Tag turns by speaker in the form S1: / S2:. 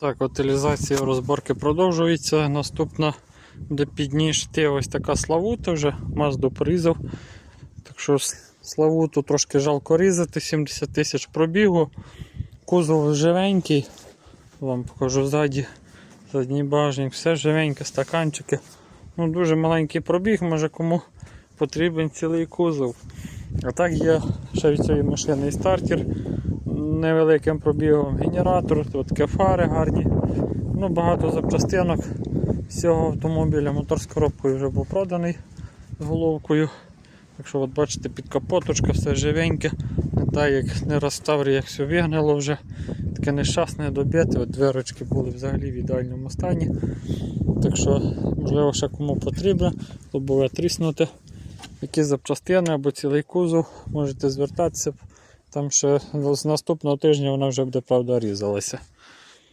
S1: Так, утилізація розборки продовжується. Наступна буде підніжти ось така славута вже. Мазду порізав. Так що славуту трошки жалко різати, 70 тисяч пробігу. Кузов живенький. Вам покажу ззаді. Задній бажник, все живеньке, стаканчики. Ну, дуже маленький пробіг, може кому потрібен цілий кузов. А так є ще від цієї машини і стартер невеликим пробігом, генератор, тут таке фари гарні. Ну, багато запчастинок всього автомобіля. Мотор з коробкою вже був проданий з головкою. Якщо от бачите, під капоточка все живеньке, не так як не розставрі, як все вигнило вже. Таке нещасне добите, от дверочки були взагалі в ідеальному стані. Так що, можливо, ще кому потрібно, лобове тріснути. Які запчастини або цілий кузов, можете звертатися. Там ще з наступного тижня вона вже буде правда різалася.